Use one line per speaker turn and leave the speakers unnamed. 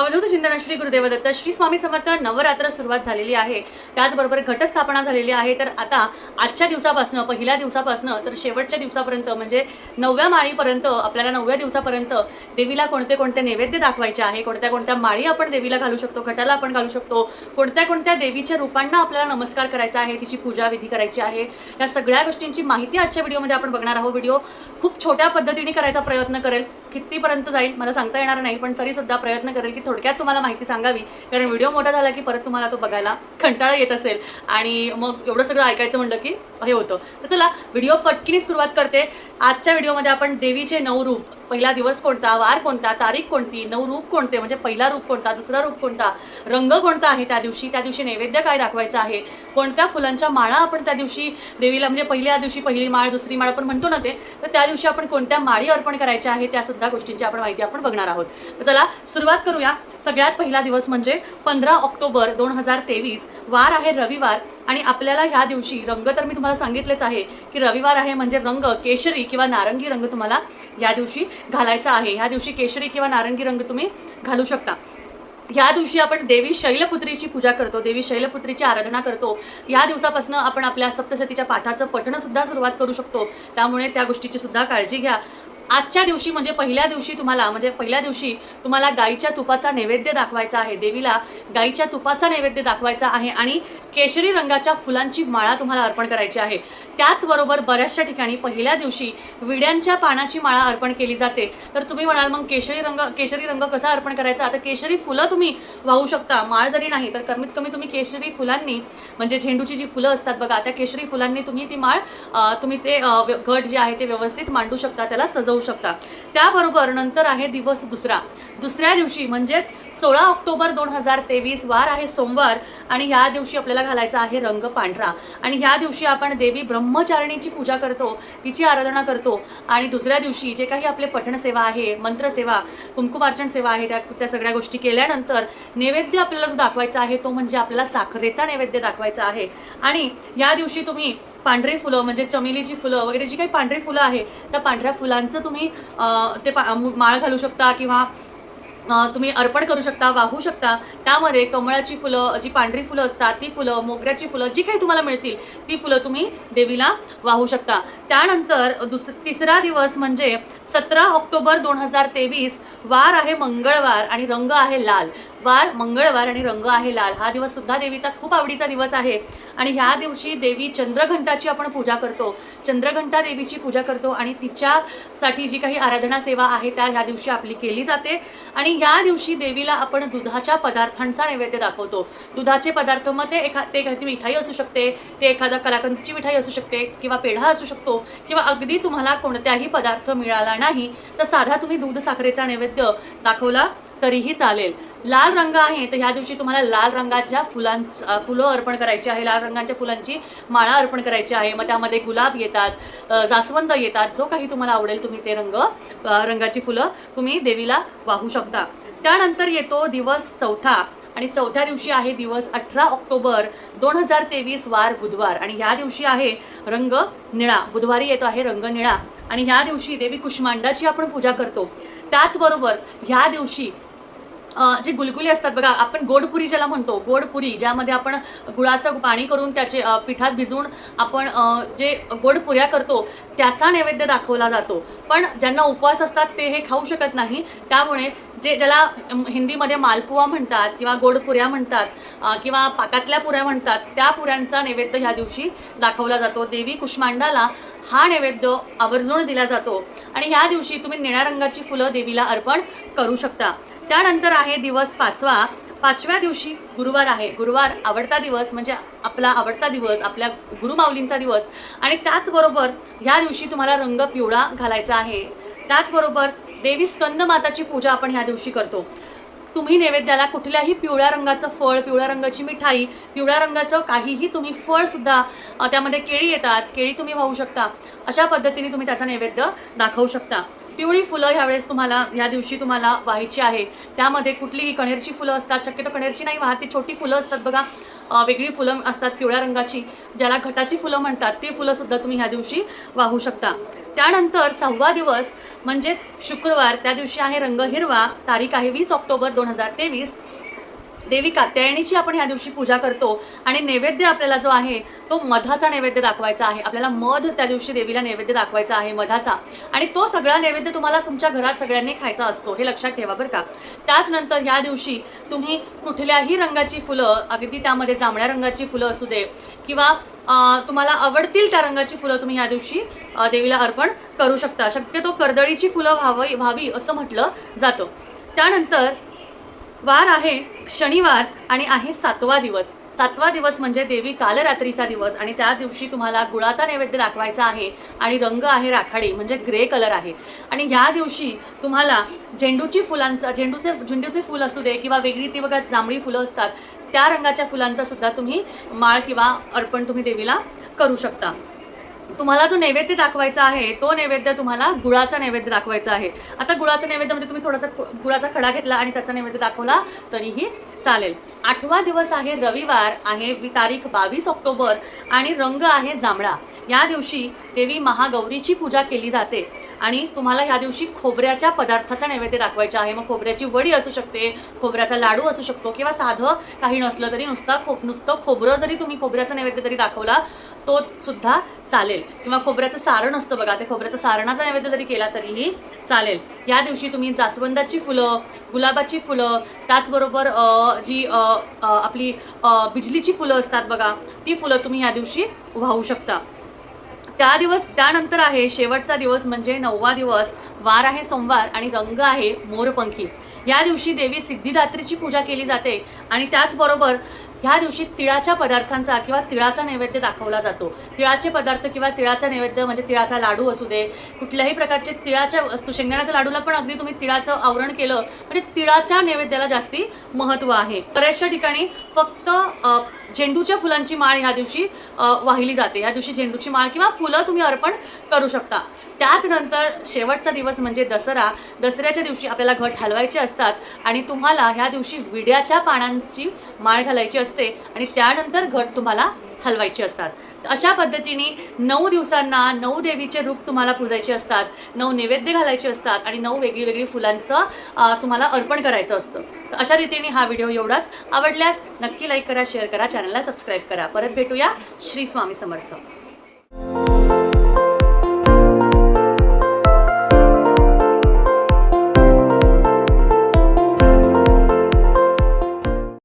अवधूत चिंतन श्री गुरुदेव दत्त श्री स्वामी समर्थ नवरात्र सुरुवात झालेली आहे. त्याचबरोबर घटस्थापना झालेली आहे. तर आता आजच्या दिवसापासनं पहिल्या दिवसापासनं तर शेवटच्या दिवसापर्यंत म्हणजे नवव्या माळीपर्यंत आपल्याला नवव्या दिवसापर्यंत देवीला कोणते कोणते नैवेद्य दाखवायचे आहे कोणत्या कोणत्या माळी आपण देवीला घालू शकतो घटाला आपण घालू शकतो कोणत्या कोणत्या देवीच्या रूपांना आपल्याला नमस्कार करायचा आहे तिची पूजा विधी करायची आहे या सगळ्या गोष्टींची माहिती आजच्या व्हिडिओमध्ये आपण बघणार आहोत. व्हिडिओ खूप छोट्या पद्धतीने करायचा प्रयत्न करेल. कितीपर्यंत जाईल. मला सांगता येणार नाही पण तरी सुद्धा प्रयत्न करेल की थोडक्यात तुम्हाला माहिती सांगावी. कारण व्हिडिओ मोठा झाला की परत तुम्हाला तो बघायला कंटाळा येत असेल. आणि मग एवढं सगळं ऐकायचं म्हणलं की हे होतं. तर चला व्हिडिओ पटकीने सुरुवात करते. आजच्या व्हिडिओमध्ये आपण देवीचे नऊ रूप. पहिला दिवस कोणता वार कोणता तारीख कोणती नऊ रूप कोणते म्हणजे पहिला रूप कोणता दुसरा रूप कोणता रंग कोणता आहे त्या दिवशी त्या दिवशी नैवेद्य काय दाखवायचं आहे कोणत्या फुलांच्या माळा आपण त्या दिवशी देवीला म्हणजे पहिल्या दिवशी पहिली माळ दुसरी माळ आपण म्हणतो ना ते तर त्या दिवशी आपण कोणत्या माळी अर्पण करायच्या आहे त्या सुद्धा गोष्टींची आपण माहिती आपण बघणार आहोत. चला सुरुवात करूया. सगळ्यात पहिला दिवस म्हणजे पंधरा ऑक्टोबर दोन हजार तेवीस. वार आहे रविवार आणि आपल्याला ह्या दिवशी रंग तर मी तुम्हाला सांगितलेच आहे की रविवार आहे म्हणजे रंग केशरी किंवा नारंगी रंग तुम्हाला या दिवशी घालायचा आहे. ह्या दिवशी केशरी किंवा नारंगी रंग तुम्ही घालू शकता. या दिवशी आपण देवी शैलपुत्रीची पूजा करतो देवी शैलपुत्रीची आराधना करतो. या दिवसापासून आपण आपल्या सप्तशतीच्या पाठाचं पठणसुद्धा सुरुवात करू शकतो. त्यामुळे त्या गोष्टीची सुद्धा काळजी घ्या. आजच्या दिवशी म्हणजे पहिल्या दिवशी तुम्हाला म्हणजे पहिल्या दिवशी तुम्हाला गाईच्या तुपाचा नैवेद्य दाखवायचा आहे देवीला गाईच्या तुपाचा नैवेद्य दाखवायचा आहे आणि केशरी रंगाच्या फुलांची माळा तुम्हाला अर्पण करायची आहे. त्याचबरोबर बऱ्याचशा ठिकाणी पहिल्या दिवशी विड्यांच्या पानाची माळा अर्पण केली जाते. तर तुम्ही म्हणाल मग केशरी रंग केशरी रंग कसा अर्पण करायचा? आता केशरी फुलं तुम्ही वाहू शकता माळ जरी नाही तर कमीत कमी तुम्ही केशरी फुलांनी म्हणजे झेंडूची जी फुलं असतात बघा त्या केशरी फुलांनी तुम्ही ती माळ तुम्ही ते गट घट जे आहे ते व्यवस्थित मांडू शकता त्याला सजवू शकता. त्याबरोबर नंतर आहे दिवस दुसरा. दुसऱ्या दिवशी म्हणजेच सोळा ऑक्टोबर दोन हजार तेवीस वार आहे सोमवार आणि ह्या दिवशी आपल्याला घालायचा आहे रंग पांढरा. आणि ह्या दिवशी आपण देवी ब्रह्मचारिणीची पूजा करतो तिची आराधना करतो आणि दुसऱ्या दिवशी जे काही आपले पठणसेवा आहे मंत्रसेवा कुंकुमार्चन सेवा आहे त्या त्या सगळ्या गोष्टी केल्यानंतर नैवेद्य आपल्याला जो दाखवायचा आहे तो म्हणजे आपल्याला साखरेचा नैवेद्य दाखवायचा आहे. आणि या दिवशी तुम्ही पांढरी फुलं म्हणजे चमेलीची फुलं वगैरे जी काही पांढरी फुलं आहे त्या पांढऱ्या फुलांचं तुम्ही ते पा माळ घालू शकता किंवा तुम्ही अर्पण करू शकता वाहू शकता. त्यामध्ये कमळाची फुलं जी पांढरी फुलं असतात ती फुलं मोगऱ्याची फुलं जी काही तुम्हाला मिळतील ती फुलं तुम्ही देवीला वाहू शकता. त्यानंतर दुस तिसरा दिवस म्हणजे सतरा ऑक्टोबर दोन हजार तेवीस वार आहे मंगळवार आणि रंग आहे लाल. वार मंगळवार आणि रंग आहे लाल. हा दिवस सुद्धा देवीचा खूप आवडीचा दिवस आहे. आणि ह्या दिवशी देवी चंद्रघंटाची आपण पूजा करतो. चंद्रघंटा देवीची पूजा करतो आणि तिच्यासाठी जी काही आराधना सेवा आहे त्या ह्या दिवशी आपली केली जाते. आणि या दिवशी देवीला आपण दुधाच्या पदार्थांचा नैवेद्य दाखवतो. दुधाचे पदार्थ मग ते एखा ते एखादी मिठाई असू शकते ते एखादा कलाकंदची मिठाई असू शकते किंवा पेढा असू शकतो किंवा अगदी तुम्हाला कोणत्याही पदार्थ मिळाला नाही तर साधा तुम्ही दूध साखरेचा नैवेद्य दाखवला. तरीही चालेल. लाल रंग आहे तर ह्या दिवशी तुम्हाला लाल रंगाच्या फुलां फुलं अर्पण करायची आहे. लाल रंगाच्या फुलांची माळा अर्पण करायची आहे. मग त्यामध्ये गुलाब येतात जास्वंद येतात. जो काही तुम्हाला आवडेल तुम्ही ते रंग रंगाची फुलं तुम्ही देवीला वाहू शकता. त्यानंतर येतो दिवस चौथा. आणि चौथ्या दिवशी आहे दिवस अठरा ऑक्टोबर दोन हजार तेवीस वार बुधवार. आणि ह्या दिवशी आहे रंग निळा. बुधवारी येतो आहे रंग निळा. आणि ह्या दिवशी देवी कुष्मांडाची आपण पूजा करतो. त्याचबरोबर ह्या दिवशी जे गुलगुली असतात बघा आपण गोडपुरी ज्याला म्हणतो गोडपुरी ज्यामध्ये आपण गुळाचं पाणी करून त्याचे पिठात भिजवून आपण जे गोडपुऱ्या करतो त्याचा नैवेद्य दाखवला जातो. पण ज्यांना उपवास असतात ते हे खाऊ शकत नाही. त्यामुळे जे ज्याला हिंदीमध्ये मालपुवा म्हणतात किंवा गोडपुऱ्या म्हणतात किंवा पाकातल्या पुऱ्या म्हणतात त्या पुऱ्यांचा नैवेद्य ह्या दिवशी दाखवला जातो. देवी कुष्मांडाला हा नैवेद्य आवर्जून दिला जातो. आणि ह्या दिवशी तुम्ही निळ्या रंगाची फुलं देवीला अर्पण करू शकता. त्यानंतर आहे दिवस पाचवा. पाचव्या दिवशी गुरुवार आहे. गुरुवार आवडता दिवस म्हणजे आपला आवडता दिवस आपल्या गुरुमाऊलींचा दिवस. आणि त्याचबरोबर ह्या दिवशी तुम्हाला रंग पिवळा घालायचा आहे. त्याचबरोबर देवी स्कंद माताची पूजा आपण ह्या दिवशी करतो. तुम्ही नैवेद्याला कुठल्याही पिवळ्या रंगाचं फळ पिवळ्या रंगाची मिठाई पिवळ्या रंगाचं काहीही तुम्ही फळसुद्धा त्यामध्ये केळी येतात केळी तुम्ही वाहू शकता. अशा पद्धतीने तुम्ही त्याचा नैवेद्य दाखवू शकता. पिवळी फुलं ह्यावेळेस तुम्हाला ह्या दिवशी तुम्हाला व्हायची आहे. त्यामध्ये कुठलीही कणेरची फुलं असतात शक्यतो कणेरची नाही वाहत ती छोटी फुलं असतात बघा. वेगळी फुलं असतात पिवळ्या रंगाची ज्याला घटाची फुलं म्हणतात ती फुलंसुद्धा तुम्ही ह्या दिवशी वाहू शकता. त्यानंतर सहावा दिवस म्हणजेच शुक्रवार त्या दिवशी आहे रंग हिरवा तारीख आहे वीस ऑक्टोबर दोन हजार तेवीस. देवी कात्यायणीची आपण ह्या दिवशी पूजा करतो आणि नैवेद्य आपल्याला जो आहे तो मधाचा नैवेद्य दाखवायचा आहे. आपल्याला मध त्या दिवशी देवीला नैवेद्य दाखवायचा आहे मधाचा. आणि तो सगळा नैवेद्य तुम्हाला तुमच्या घरात सगळ्यांनी खायचा असतो हे लक्षात ठेवा बरं का. त्याचनंतर ह्या दिवशी तुम्ही कुठल्याही रंगाची फुलं अगदी त्यामध्ये जांभळ्या रंगाची फुलं असू दे किंवा तुम्हाला आवडतील त्या रंगाची फुलं तुम्ही या दिवशी देवीला अर्पण करू शकता. शक्यतो कर्दळीची फुलं व्हावी व्हावी असं म्हटलं जातं. त्यानंतर वार आहे शनिवार आणि आहे सातवा दिवस. सातवा दिवस म्हणजे देवी कालरात्रीचा दिवस आणि त्या दिवशी तुम्हाला गुळाचा नैवेद्य दाखवायचा आहे आणि रंग आहे राखाडी म्हणजे ग्रे कलर आहे. आणि ह्या दिवशी तुम्हाला झेंडूची फुलांचा झेंडूचे झेंडूचे फुल असू दे किंवा वेगळी ती बघा जांभळी फुलं असतात त्या रंगाच्या फुलांचा सुद्धा तुम्ही माळ किंवा अर्पण तुम्ही देवीला करू शकता. तुम्हाला जो नैवेद्य दाखवायचा आहे तो नैवेद्य तुम्हाला गुळाचा नैवेद्य दाखवायचा आहे. आता गुळाचा नैवेद्य म्हणजे तुम्ही थोडासा गुळाचा खडा घेतला आणि त्याचा नैवेद्य दाखवला तरीही चालेल. आठवा दिवस आहे रविवार आहे तारीख बावीस ऑक्टोबर आणि रंग आहे जांभळा. या दिवशी देवी महागौरीची पूजा केली जाते आणि तुम्हाला ह्या दिवशी खोबऱ्याच्या पदार्थाचा नैवेद्य दाखवायचा आहे. मग खोबऱ्याची वडी असू शकते खोबऱ्याचा लाडू असू शकतो किंवा साधं काही नसलं तरी नुसता खो नुसतं खोबरं जरी तुम्ही खोबऱ्याचा नैवेद्य जरी दाखवला तो सुद्धा चालेल. किंवा खोबऱ्याचं सारण असतं बघा ते खोबऱ्याचं सारणाचा नैवेद्य जरी केला तरीही चालेल. या दिवशी तुम्ही जास्वंदाची फुलं गुलाबाची फुलं त्याचबरोबर जी आपली बिजलीची फुलं असतात बघा ती फुलं तुम्ही या दिवशी वाहू शकता. त्या दिवस त्यानंतर आहे शेवटचा दिवस म्हणजे नववा दिवस वार आहे सोमवार आणि रंग आहे मोरपंखी. या दिवशी देवी सिद्धिदात्रीची पूजा केली जाते आणि त्याचबरोबर ह्या दिवशी तिळाच्या पदार्थांचा किंवा तिळाचा नैवेद्य दाखवला जातो. तिळाचे पदार्थ किंवा तिळाचा नैवेद्य म्हणजे तिळाचा लाडू असू दे कुठल्याही प्रकारचे तिळाच्या वस्तू शेंगदाण्याच्या लाडूला पण अगदी तुम्ही तिळाचं आवरण केलं म्हणजे तिळाच्या नैवेद्याला जास्ती महत्त्व आहे. बऱ्याचशा ठिकाणी फक्त झेंडूच्या फुलांची माळ ह्या दिवशी वाहिली जाते. या दिवशी झेंडूची माळ किंवा फुलं तुम्ही अर्पण करू शकता. त्याचनंतर शेवटचा दिवस म्हणजे दसरा. दसऱ्याच्या दिवशी आपल्याला घट हलवायचे असतात आणि तुम्हाला ह्या दिवशी विड्याच्या पानांची माळ घालायची असते. आणि त्यानंतर घट तुम्हाला हलवायचे असतात. अशा पद्धतीने नऊ दिवसांना नऊ देवीचे रूप तुम्हाला पूजायचे असतात नऊ नैवेद्य घालायचे असतात आणि नऊ वेगळी वेगळी फुलांचं तुम्हाला अर्पण करायचं असतं. तर अशा रीतीने हा व्हिडिओ एवढाच. आवडल्यास नक्की लाईक करा शेअर करा चॅनलला सबस्क्राईब करा. परत भेटूया श्री स्वामी समर्थ.